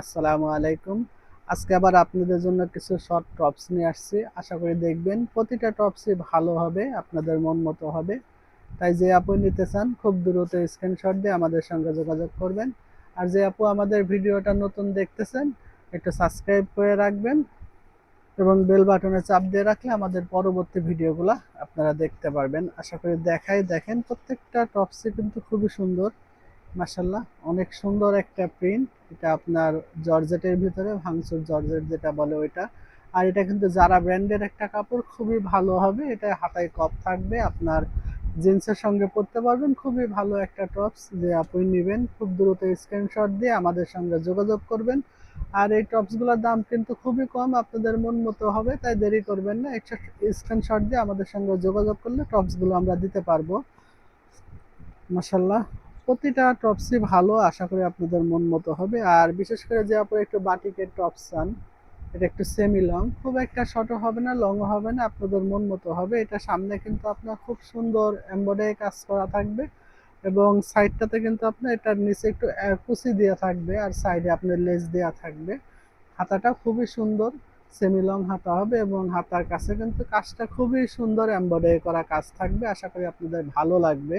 আসসালামু আলাইকুম। আজকে আবার আপনাদের জন্য কিছু শর্ট টপস নিয়ে আসছি। আশা করি দেখবেন প্রতিটা টপসই ভালো হবে, আপনাদের মন মতো হবে। তাই যে আপু নিতে চান, খুব দ্রুত স্ক্রিনশট দিয়ে আমাদের সঙ্গে যোগাযোগ করবেন। আর যে আপু আমাদের ভিডিওটা নতুন দেখতেছেন, একটু সাবস্ক্রাইব করে রাখবেন এবং বেল বাটনে চাপ দিয়ে রাখলে আমাদের পরবর্তী ভিডিওগুলো আপনারা দেখতে পারবেন। আশা করি দেখাই দেখেন, প্রত্যেকটা টপসই কিন্তু খুবই সুন্দর। মাসাল্লাহ অনেক সুন্দর একটা প্রিন্ট এটা আপনার জর্জেটের ভিতরে, ভাঙচুর জর্জেট যেটা বলে ওইটা। আর এটা কিন্তু যারা ব্র্যান্ডের একটা কাপড়, খুবই ভালো হবে। এটা হাতায় কপ থাকবে, আপনার জিন্সের সঙ্গে পরতে পারবেন। খুবই ভালো একটা টপস যে আপনি নেবেন। খুব দ্রুত স্ক্রিনশট দিয়ে আমাদের সঙ্গে যোগাযোগ করবেন। আর এই টপসগুলোর দাম কিন্তু খুবই কম, আপনাদের মন মতো হবে, তাই দেরি করবেন না। একটা স্ক্রিনশট দিয়ে আমাদের সঙ্গে যোগাযোগ করলে টপসগুলো আমরা দিতে পারব। মাসাল্লাহ প্রতিটা টপসই ভালো, আশা করি আপনাদের মন মতো হবে। আর বিশেষ করে যে আপনার একটু বাটিকের টপস চান, এটা একটু সেমি লং খুব একটা শর্টও হবে না লংও হবে না, আপনাদের মন মতো হবে। এটা সামনে কিন্তু আপনার খুব সুন্দর এমব্রয়ডারি কাজ করা থাকবে এবং সাইডটাতে কিন্তু আপনার এটার নিচে একটু কুচি দেওয়া থাকবে আর সাইডে আপনার লেস দেওয়া থাকবে। হাতাটা খুবই সুন্দর সেমি লং হাতা হবে এবং হাতার কাছে কিন্তু কাজটা খুবই সুন্দর এমব্রয়ডারি করা কাজ থাকবে। আশা করি আপনাদের ভালো লাগবে।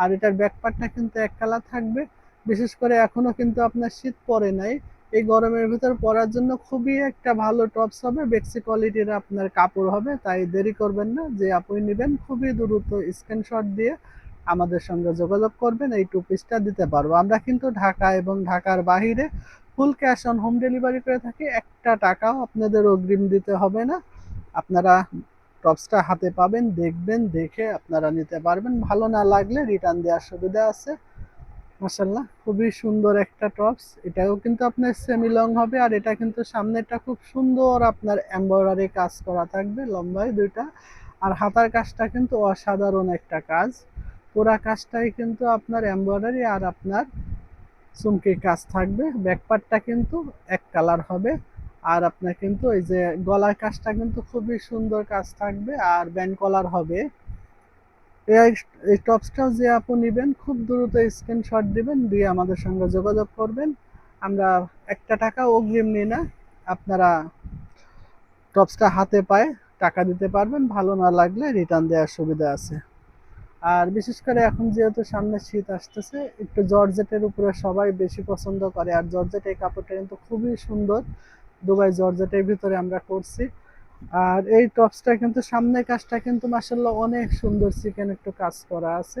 আর এটার ব্যাকপার্টটা কিন্তু এক কালার থাকবে। বিশেষ করে এখনও কিন্তু আপনার শীত পড়ে নাই। এই গরমের ভিতর পরার জন্য খুবই একটা ভালো টপস হবে, বেক্সি কোয়ালিটির আপনার কাপড় হবে, তাই দেরি করবেন না। যে আপনি নেবেন, খুবই দ্রুত স্ক্রিনশট দিয়ে আমাদের সঙ্গে যোগাযোগ করবেন, এই টু পিসটা দিতে পারব। আমরা কিন্তু ঢাকা এবং ঢাকার বাহিরে full cash on home delivery করে থাকি। একটা টাকাও আপনাদের অগ্রিম দিতে হবে না। আপনারা টপসটা হাতে পাবেন, দেখবেন, দেখে আপনারা নিতে পারবেন। ভালো না লাগলে রিটার্ন দেওয়ার সুবিধা আছে। মাসাল্লাহ খুবই সুন্দর একটা টপস এটাও কিন্তু আপনার সেমি লং হবে আর এটা কিন্তু সামনেটা খুব সুন্দর আপনার এম্বয়ডারি কাজ করা থাকবে, লম্বায় দুইটা। আর হাতার কাজটা কিন্তু অসাধারণ একটা কাজ। পুরা কাজটাই কিন্তু আপনার এম্বয়ডারি আর আপনার চুমকির কাজ থাকবে। ব্যাকপার্টটা কিন্তু এক কালার হবে। আর আপনার কিন্তু এই যে গলার কাজটা কিন্তু খুবই সুন্দর কাজ থাকবে আর ব্যান্ড কলার হবে। এই টপসটাও যে আপনি নেবেন, খুব দ্রুত স্ক্রিনশট দিবেন, দিয়ে আমাদের সঙ্গে যোগাযোগ করবেন। আমরা একটা টাকা অগ্রিম নিই না, আপনারা টপসটা হাতে পায়ে টাকা দিতে পারবেন, ভালো না লাগলে রিটার্ন দেওয়ার সুবিধা আছে। আর বিশেষ করে এখন যেহেতু সামনে শীত আসতেছে, একটু জর্জেটের উপরে সবাই বেশি পছন্দ করে, আর জর্জেট এই কাপড়টা কিন্তু খুবই সুন্দর। দুবাই জর্জেটের ভিতরে আমরা করছি। আর এই টপসটা কিন্তু, সামনে কাজটা কিন্তু মাসাল্লাহ অনেক সুন্দর চিকেন একটু কাজ করা আছে।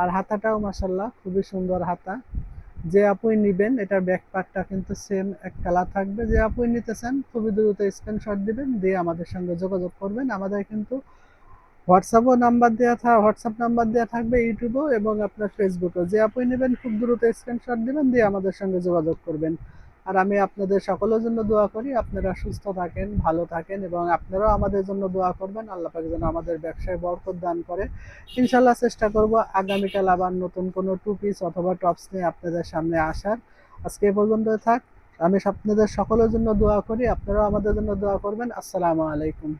আর হাতাটাও মাসাল্লাহ খুবই সুন্দর হাতা। যে আপুই নিবেন, এটার ব্যাক পার্টটা কিন্তু সেম এক কালার থাকবে। যে আপুই নিতে চান খুবই দ্রুত স্ক্রিনশট দিবেন, দিয়ে আমাদের সঙ্গে যোগাযোগ করবেন। আমাদের কিন্তু হোয়াটসঅ্যাপও নাম্বার দেওয়া থাক হোয়াটসঅ্যাপ নাম্বার দেওয়া থাকবে ইউটিউবেও এবং আপনার ফেসবুকেও যে আপুই নেবেন, খুব দ্রুত স্ক্রিনশট দিবেন, দিয়ে আমাদের সঙ্গে যোগাযোগ করবেন। আর আমি আপনাদের সকলের জন্য দোয়া করি, আপনারা সুস্থ থাকেন, ভালো থাকেন এবং আপনারাও আমাদের জন্য দোয়া করবেন। আল্লাহ পাক যেন আমাদের ব্যবসায় বরকত দান করে। ইনশাল্লাহ চেষ্টা করব আগামীকাল আবার নতুন কোনো টু পিস অথবা টপস নিয়ে আপনাদের সামনে আসার। আজকে এ পর্যন্ত থাক। আমি আপনাদের সকলের জন্য দোয়া করি, আপনারাও আমাদের জন্য দোয়া করবেন। আসসালামু আলাইকুম।